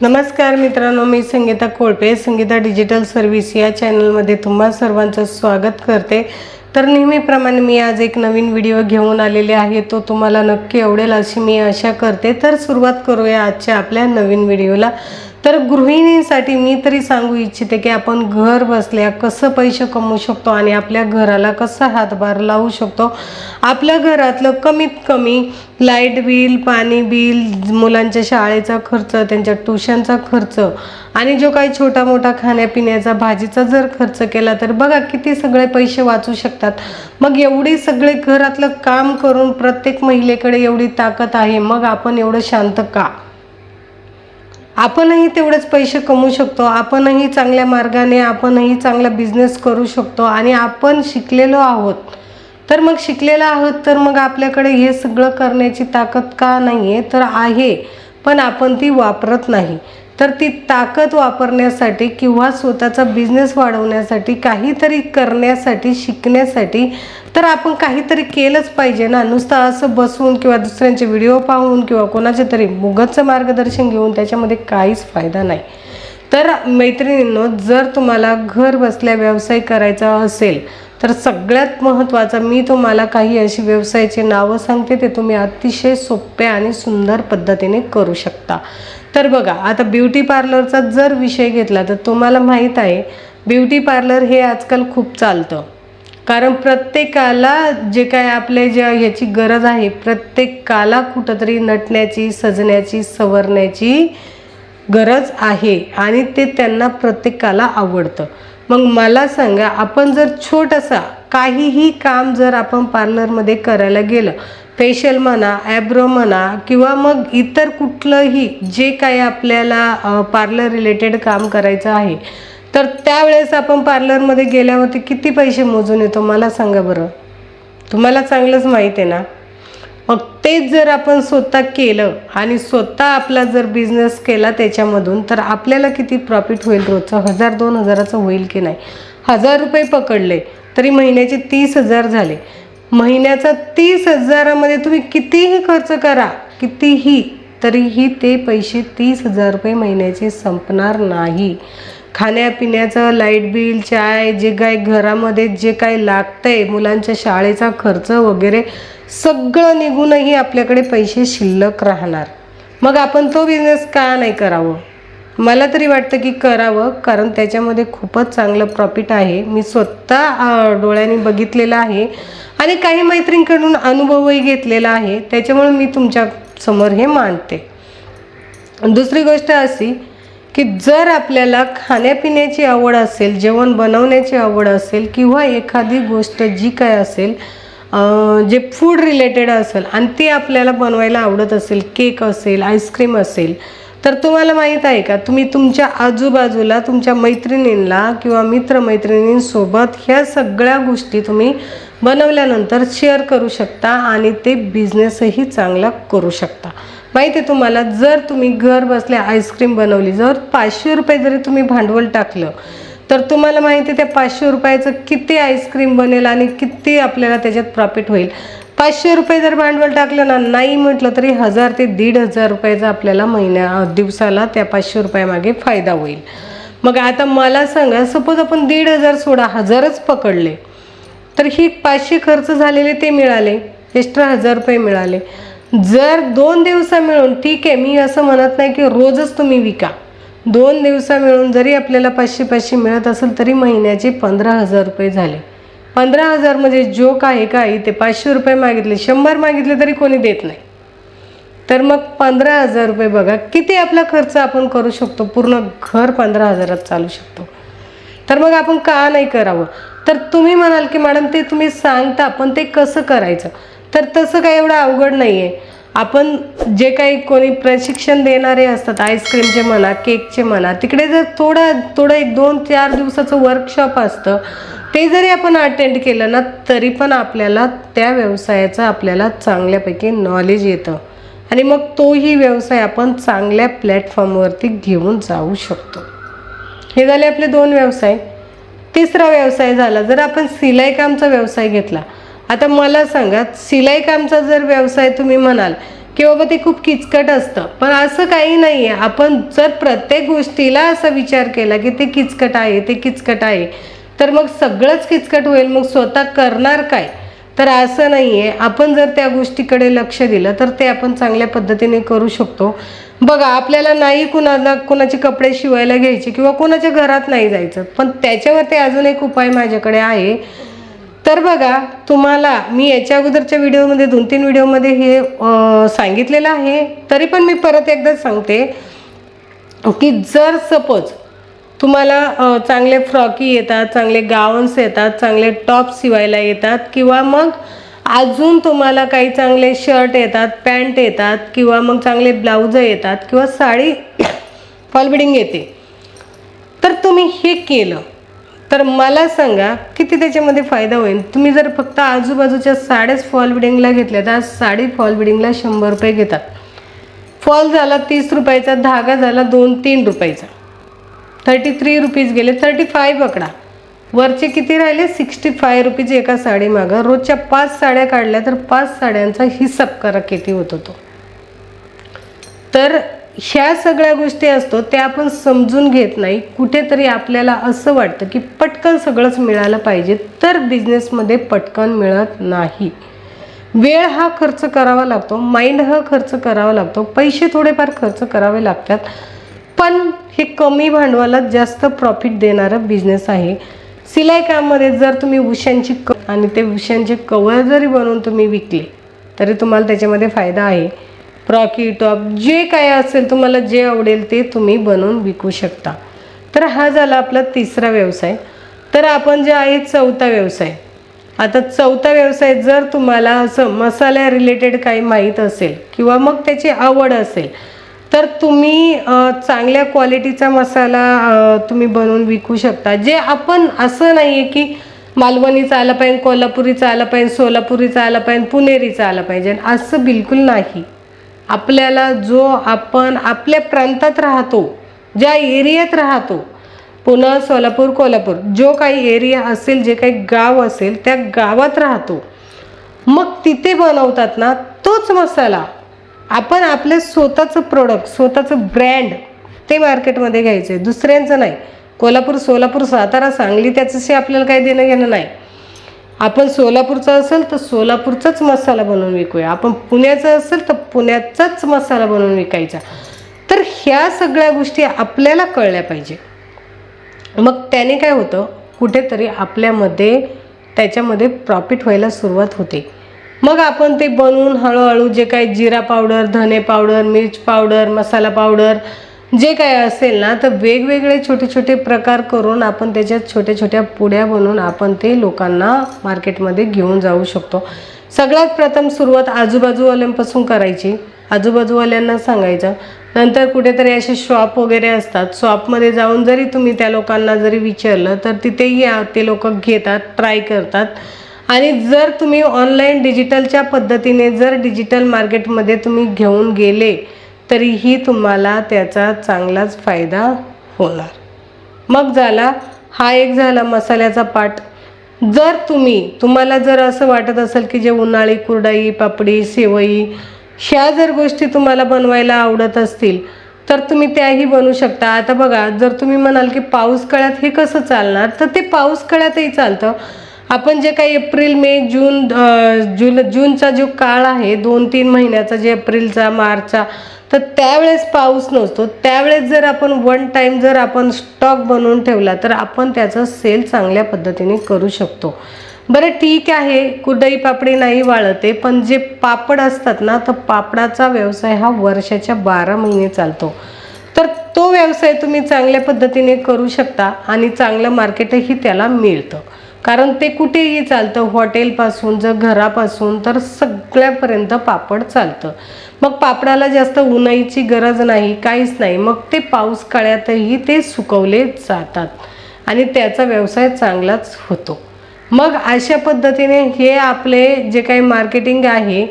नमस्कार मित्रांनो मी संगीता कोळपे. संगीता डिजिटल सर्व्हिस या चॅनलमध्ये तुम्हा सर्वांचं स्वागत करते. तर नेहमीप्रमाणे मी आज एक नवीन व्हिडिओ घेऊन आलेले आहे. तो तुम्हाला नक्की आवडेल अशी मी आशा करते. तर सुरुवात करूया आजच्या आपल्या नवीन व्हिडिओला तर गृहिणींसाठी मी तरी सांगू इच्छिते की आपण घर बसल्या कसं पैसे कमवू शकतो आणि आपल्या घराला कसं हातभार लावू शकतो? आपल्या घरातलं कमीत कमी लाइट बिल पाणी बिल मुलांच्या शाळेचा खर्च त्यांच्या ट्युशनचा खर्च आणि जो काही छोटा मोठा खाण्यापिण्याचा भाजीचा जर खर्च केला तर बघा किती सगळे पैसे वाचू शकतात. मग एवढी सगळे घरातलं काम करून प्रत्येक महिलेकडे एवढी ताकद आहे मग आपण एवढं शांत का? आपणही तेवढेच पैसे कमवू शकतो आपणही चांगल्या मार्गाने आपणही चांगला बिझनेस करू शकतो आणि आपण शिकलेलो आहोत. तर मग शिकलेलो आहोत तर मग आपल्याकडे हे सगळं करण्याची ताकद का नाही आहे तर आहे पण आपण ती वापरत नाही. तर ती ताकद वापरण्यासाठी किंवा स्वतःचा बिझनेस वाढवण्यासाठी काहीतरी करण्यासाठी शिकण्यासाठी तर आपण काहीतरी केलंच पाहिजे ना. नुसतं असं बसून किंवा दुसऱ्यांचे व्हिडिओ पाहून किंवा कोणाचे तरी मुगतचं मार्गदर्शन घेऊन त्याच्यामध्ये काहीच फायदा नाही. तर मैत्रिणींनो जर तुम्हाला घर बसल्या व्यवसाय करायचा असेल तर सगळ्यात महत्त्वाचं मी तुम्हाला काही अशी व्यवसायाची नावं सांगते ते तुम्ही अतिशय सोप्या आणि सुंदर पद्धतीने करू शकता. तर बघा आता ब्युटी पार्लरचा जर विषय घेतला तर तुम्हाला माहीत आहे ब्युटी पार्लर हे आजकाल खूप चालतं. कारण प्रत्येकाला जे काय आपले ज्या ह्याची गरज आहे प्रत्येकाला कुठंतरी नटण्याची सजण्याची सवरण्याची गरज आहे आणि ते त्यांना प्रत्येकाला आवडतं. मग मला सांगा आपण जर छोटासा काहीही काम जर आपण पार्लरमध्ये करायला गेलं फेशियल म्हणा ॲब्रो म्हणा किंवा मग इतर कुठलंही जे काही आपल्याला पार्लर रिलेटेड काम करायचं आहे तर त्यावेळेस आपण पार्लरमध्ये गेल्यावरती किती पैसे मोजून येतो मला सांगा बरं. तुम्हाला चांगलंच माहीत आहे ना? मग तेच जर आपण स्वतः केलं आणि स्वतः आपला जर बिझनेस केला त्याच्यामधून तर आपल्याला किती प्रॉफिट होईल रोजचं? हजार दोन हजाराचं होईल की नाही? हजार रुपये पकडले तरी महिन्याचे तीस हजार झाले. महिन्याचा तीस हजारामध्ये तुम्ही कितीही खर्च करा कितीही तरीही ते पैसे तीस हजार रुपये महिन्याचे संपणार नाही. खाण्यापिण्याचं लाइट बिल चाय जे काय घरामध्ये जे काय लागतंय मुलांच्या शाळेचा खर्च वगैरे सगळं निघूनही आपल्याकडे पैसे शिल्लक राहणार. मग आपण तो बिझनेस का नाही करावं? मला तरी वाटतं की करावं कारण त्याच्यामध्ये खूपच चांगलं प्रॉफिट आहे. मी स्वतः डोळ्यांनी बघितलेलं आहे आणि काही मैत्रिणींकडून अनुभवही घेतलेला आहे. त्याच्यामुळे मी तुमच्यासमोर हे मांडते. दुसरी गोष्ट अशी की जर आपल्याला खाण्यापिण्याची आवड असेल जेवण बनवण्याची आवड असेल किंवा एखादी गोष्ट जी काय असेल जे फूड रिलेटेड असेल आणि ती आपल्याला बनवायला आवडत असेल केक असेल आईस्क्रीम असेल तर तुम्हाला माहीत आहे का तुम्ही तुमच्या आजूबाजूला तुमच्या मैत्रिणींना किंवा मित्रमैत्रिणींसोबत ह्या सगळ्या गोष्टी तुम्ही बनवल्यानंतर शेअर करू शकता आणि ते बिझनेसही चांगला करू शकता. माहिती आहे तुम्हाला जर तुम्ही घर बसल्या आईस्क्रीम बनवली जर पाचशे रुपये जरी तुम्ही भांडवल टाकलं तर तुम्हाला माहिती आहे त्या पाचशे रुपयाचं किती आईस्क्रीम बनेल आणि किती आपल्याला त्याच्यात प्रॉफिट होईल. पाचशे रुपये जर भांडवल टाकलं ना नाही म्हटलं तरी हजार ते दीड हजार रुपयाचा आपल्याला महिन्या दिवसाला त्या पाचशे रुपयामागे फायदा होईल. मग आता मला सांगा सपोज आपण दीड हजार सोडा हजारच पकडले तर ही पाचशे खर्च झालेले ते मिळाले एक्स्ट्रा हजार रुपये मिळाले. जर दोन दिवसा मिळून ठीक आहे मी असं म्हणत नाही की रोजच तुम्ही विका. दोन दिवसा मिळून जरी आपल्याला पाचशे पाचशे मिळत असेल तरी महिन्याचे पंधरा हजार रुपये झाले. पंधरा हजार म्हणजे जोक आहे का इथे पाचशे रुपये मागितले शंभर मागितले तरी कोणी देत नाही. तर मग पंधरा हजार रुपये बघा किती आपला खर्च आपण करू शकतो? पूर्ण घर पंधरा हजारात चालू शकतो. तर मग आपण का नाही करावं? तर तुम्ही म्हणाल की मॅडम ते तुम्ही सांगता पण ते कसं करायचं? तर तसं काही एवढं अवघड नाही आहे आपण जे काही कोणी प्रशिक्षण देणारे असतात आईस्क्रीमचे म्हणा केकचे म्हणा तिकडे जर थोडं थोडं एक दोन चार दिवसाचं वर्कशॉप असतं ते जरी आपण अटेंड केलं ना तरी पण आपल्याला त्या व्यवसायाचं आपल्याला चांगल्यापैकी नॉलेज येतं. आणि मग तोही व्यवसाय आपण चांगल्या प्लॅटफॉर्मवरती घेऊन जाऊ शकतो. हे झाले आपले दोन व्यवसाय. तिसरा व्यवसाय झाला. जर आपण शिलाई कामचा व्यवसाय घेतला आता मला सांगा सिलाई कामचा जर व्यवसाय तुम्ही म्हणाल की बाबा ते खूप किचकट असतं पण असं काही नाही आहे आपण जर प्रत्येक गोष्टीला असा विचार केला की ते किचकट आहे ते किचकट आहे तर मग सगळंच किचकट होईल मग स्वतः करणार काय? तर असं नाही आहे आपण जर त्या गोष्टीकडे लक्ष दिलं तर ते आपण चांगल्या पद्धतीने करू शकतो. बघा आपल्याला नाही कुणाला कुणाचे कपडे शिवायला घ्यायचे किंवा कुणाच्या घरात नाही जायचं पण त्याच्यावरती अजून एक उपाय माझ्याकडे आहे. तर बघा तुम्हाला मी याच्या अगोदरच्या व्हिडिओमध्ये दोन तीन व्हिडिओमध्ये हे सांगितलेलं आहे. तरी पण मी परत एकदा सांगते की जर सपोज तुम्हाला चांगले फ्रॉकी येतात चांगले गाऊन्स येतात चांगले टॉप शिवायला येतात किंवा मग अजून तुम्हाला काही चांगले शर्ट येतात पॅन्ट येतात किंवा मग चांगले ब्लाऊज येतात किंवा साडी फॉलबिडिंग येते. तर तुम्ही हे केलं. तर मला सांगा किती त्याच्यामध्ये फायदा होईल? तुम्ही जर फक्त आजूबाजूच्या साड्याच फॉल बिडिंगला घेतल्या तर साडी फॉल बिडिंगला शंभर रुपये घेतात. फॉल झाला तीस रुपयाचा धागा झाला दोन तीन रुपयाचा. थर्टी थ्री रुपीज गेले थर्टी फाय पकडा वरचे किती राहिले? सिक्स्टी फाय रुपीज एका साडी मागं. रोजच्या पाच साड्या काढल्या तर पाच साड्यांचा हिसाब करा किती होतो तो तर ह्या सगळ्या गोष्टी असतो त्या आपण समजून घेत नाही. कुठेतरी आपल्याला असं वाटतं की पटकन सगळंच मिळालं पाहिजे तर बिझनेसमध्ये पटकन मिळत नाही. वेळ हा खर्च करावा लागतो माइंड हा खर्च करावा लागतो पैसे थोडेफार खर्च करावे लागतात. पण हे कमी भांडवलात जास्त प्रॉफिट देणारं बिझनेस आहे. सिलाई काममध्ये जर तुम्ही उशांची क आणि ते उशांचे कवर जरी बनवून तुम्ही विकले तरी तुम्हाला त्याच्यामध्ये फायदा आहे. प्रॉकी टॉप जे काय असेल तुम्हाला जे आवडेल ते तुम्ही बनवून विकू शकता. तर हा झाला आपला तिसरा व्यवसाय. तर आपण जे आहे चौथा व्यवसाय. आता चौथा व्यवसाय जर तुम्हाला असं मसाल्या रिलेटेड काही माहीत असेल किंवा मग त्याची आवड असेल तर तुम्ही चांगल्या क्वालिटीचा मसाला तुम्ही बनवून विकू शकता. जे आपण असं नाही आहे की मालवणीचा आला पाहिजे कोल्हापुरीचा आला पाहिजे सोलापुरीचा आला पाहिजे पुणेरीचा आला पाहिजे. असं बिलकुल नाही. आपल्याला जो आपण आपल्या प्रांतात राहतो ज्या एरियात राहतो पुणे सोलापूर कोल्हापूर जो काही एरिया असेल जे काही गाव असेल त्या गावात राहतो. मग तिथे बनवतात ना तोच मसाला. आपण आपले स्वतःचं प्रोडक्ट स्वतःचं ब्रँड ते मार्केटमध्ये घ्यायचं आहे दुसऱ्यांचं नाही. कोल्हापूर सोलापूर सातारा सांगली त्याच्याशी आपल्याला काही देणं घेणं नाही. आपण सोलापूरचा असेल तर सोलापूरचाच मसाला बनवून विकूया. आपण पुण्याचं असेल तर पुण्याचाच मसाला बनवून विकायचा. तर ह्या सगळ्या गोष्टी आपल्याला कळल्या पाहिजे. मग त्याने काय होतं? कुठेतरी आपल्यामध्ये त्याच्यामध्ये प्रॉफिट व्हायला सुरुवात होते. मग आपण ते बनवून हळूहळू जे काही जिरा पावडर धने पावडर मिर्च पावडर मसाला पावडर जे काय असेल ना तर वेगवेगळे छोटे छोटे प्रकार करून आपण त्याच्यात छोट्या छोट्या पुड्या बनवून आपण ते लोकांना मार्केटमध्ये घेऊन जाऊ शकतो. सगळ्यात प्रथम सुरुवात आजूबाजूवाल्यांपासून करायची. आजूबाजूवाल्यांना सांगायचं. नंतर कुठेतरी असे शॉप वगैरे असतात. शॉपमध्ये जाऊन जरी तुम्ही त्या लोकांना जरी विचारलं तर तिथेही ते लोक घेतात ट्राय करतात. आणि जर तुम्ही ऑनलाईन डिजिटलच्या पद्धतीने जर डिजिटल मार्केटमध्ये तुम्ही घेऊन गेले तरीही तुम्हाला त्याचा चांगलाच फायदा होणार. मग झाला हा एक झाला मसाल्याचा पाठ. जर तुम्ही तुम्हाला जर असं वाटत असेल की जे उन्हाळी कुरडाई पापडी सेवई ह्या जर गोष्टी तुम्हाला बनवायला आवडत असतील तर तुम्ही त्याही बनवू शकता. आता बघा जर तुम्ही म्हणाल की पाऊस काळात हे कसं चालणार तर ते पाऊस काळातही चालतं. आपण जे काही एप्रिल मे जून जुल जूनचा जो काळ आहे दोन तीन महिन्याचा जे एप्रिलचा मार्चचा तर त्यावेळेस पाऊस नसतो. त्यावेळेस जर आपण वन टाईम जर आपण स्टॉक बनवून ठेवला तर आपण त्याचं सेल चांगल्या पद्धतीने करू शकतो. बरं ठीक आहे. कुरडई पापडी नाही वाळते पण जे पापड असतात ना तर पापडाचा व्यवसाय हा वर्षाच्या बारा महिने चालतो. तर तो व्यवसाय तुम्ही चांगल्या पद्धतीने करू शकता आणि चांगलं मार्केटही त्याला मिळतं. कारण ते कुठेही चालतं. हॉटेलपासून जर घरापासून तर सगळ्यापर्यंत पापड चालतं. मग पापडाला जास्त उन्हाईची गरज नाही काहीच नाही. मग ते पाऊस काळ्यातही ते सुकवले जातात. आणि त्याचा व्यवसाय चांगलाच होतो. मग अशा पद्धतीने हे आपले जे काही मार्केटिंग आहे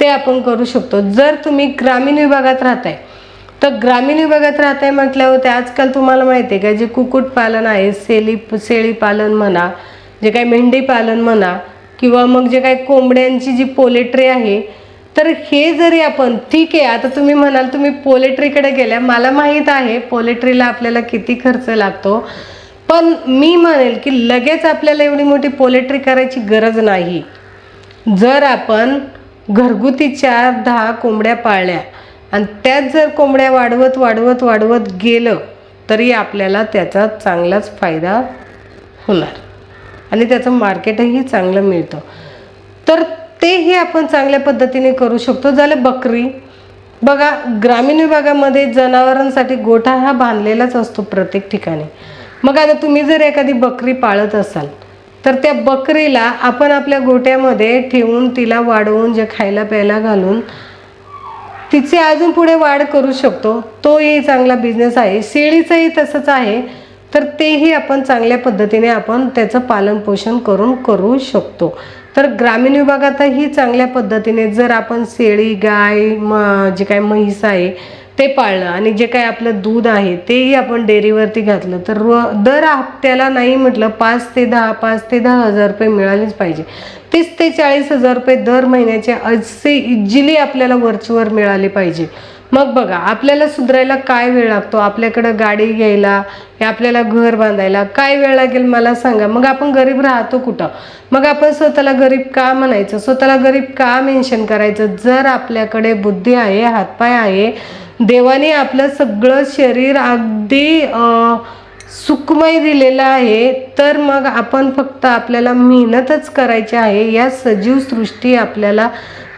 ते आपण करू शकतो. जर तुम्ही ग्रामीण विभागात राहताय तर ग्रामीण विभागात राहताय म्हटल्यावर ते आजकाल तुम्हाला माहिती आहे का जे कुक्कुटपालन आहे सेली शेळीपालन म्हणा जे काही मेंढी पालन म्हणा किंवा मग जे काही कोंबड्यांची जी पोलेट्री आहे तर हे जरी आपण ठीक आहे आता तुम्ही म्हणाल तुम्ही पोलेट्रीकडे गेल्या मला माहीत आहे पोलेट्रीला आपल्याला किती खर्च लागतो पण मी म्हणेल की लगेच आपल्याला एवढी मोठी पोलेट्री करायची गरज नाही. जर आपण घरगुती चार दहा कोंबड्या पाळल्या आणि त्यात जर कोंबड्या वाढवत वाढवत वाढवत गेलं तरी आपल्याला त्याचा चांगलाच फायदा होणार. आणि त्याचं मार्केटही चांगलं मिळतं. तर तेही आपण चांगल्या पद्धतीने करू शकतो. झालं बकरी. बघा ग्रामीण विभागामध्ये जनावरांसाठी गोठा हा बांधलेलाच असतो प्रत्येक ठिकाणी. मग आता तुम्ही जर एखादी बकरी पाळत असाल तर त्या बकरीला आपण आपल्या गोट्यामध्ये ठेवून तिला वाढवून जे खायला प्यायला घालून तिची अजून पुढे वाढ करू शकतो. तोही चांगला बिझनेस आहे. शेळीचंही तसंच आहे. तर तेही आपण चांगल्या पद्धतीने आपण त्याचं पालनपोषण करून करू शकतो. तर ग्रामीण विभागातही चांगल्या पद्धतीने जर आपण शेळी गाय म जे काय म्हैस आहे ते पाळलं आणि जे काय आपलं दूध आहे तेही आपण डेअरीवरती घातलं तर रो दर हप्त्याला नाही म्हटलं पाच ते दहा पाच ते दहा हजार रुपये मिळालेच पाहिजे. तीस ते चाळीस हजार रुपये दर महिन्याचे असे इजिली आपल्याला वरचवर मिळाले पाहिजे. मग बघा आपल्याला सुधारायला काय वेळ लागतो? आपल्याकडं गाडी घ्यायला हे आपल्याला घर बांधायला काय वेळ लागेल मला सांगा? मग आपण गरीब राहतो कुठं? मग आपण स्वतःला गरीब का म्हणायचं? स्वतःला गरीब का मेन्शन करायचं? जर आपल्याकडे बुद्धी आहे हातपाय आहे देवाने आपलं सगळं शरीर अगदी सुखमय दिलेलं आहे तर मग आपण फक्त आपल्याला मेहनतच करायची आहे. या सजीव सृष्टी आपल्याला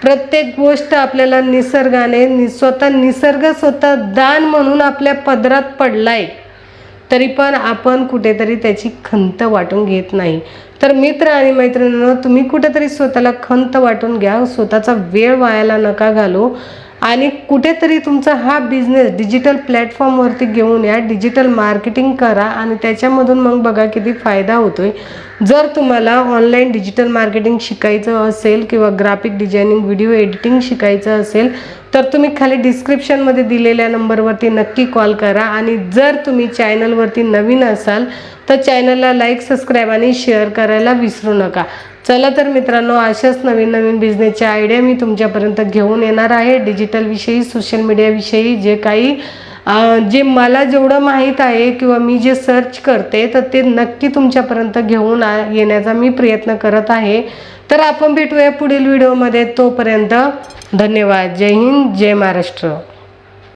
प्रत्येक गोष्ट आपल्याला निसर्गाने नि स्वतः निसर्ग स्वतः दान म्हणून आपल्या पदरात पडलाय. तरी पण आपण कुठेतरी त्याची खंत वाटून घेत नाही. तर मित्र आणि मैत्रिणींनो तुम्ही कुठेतरी स्वतःला खंत वाटून घ्या. स्वतःचा वेळ वायाला नका घालू. आणि कुठेतरी तुमचा हा बिझनेस डिजिटल प्लॅटफॉर्मवरती घेऊन या डिजिटल मार्केटिंग करा आणि त्याच्यामधून मग बघा किती फायदा होतोय. जर तुम्हाला ऑनलाईन डिजिटल मार्केटिंग शिकायचं असेल किंवा ग्राफिक डिझायनिंग व्हिडिओ एडिटिंग शिकायचं असेल तर तुम्ही खाली डिस्क्रिप्शनमध्ये दिलेल्या नंबरवरती नक्की कॉल करा. आणि जर तुम्ही चॅनलवरती नवीन असाल तर चॅनलला लाईक सबस्क्राईब आणि शेअर करायला विसरू नका. चला तर मित्रांनो अशाच नवीन नवीन बिझनेसच्या आयडिया मी तुमच्यापर्यंत घेऊन येणार आहे. डिजिटलविषयी सोशल मीडियाविषयी जे काही जे मला जेवढं माहीत आहे किंवा मी जे सर्च करते तर ते नक्की तुमच्यापर्यंत घेऊन येण्याचा मी प्रयत्न करत आहे. तर आपण भेटूया पुढील व्हिडिओमध्ये तोपर्यंत धन्यवाद. जय हिंद जय महाराष्ट्र.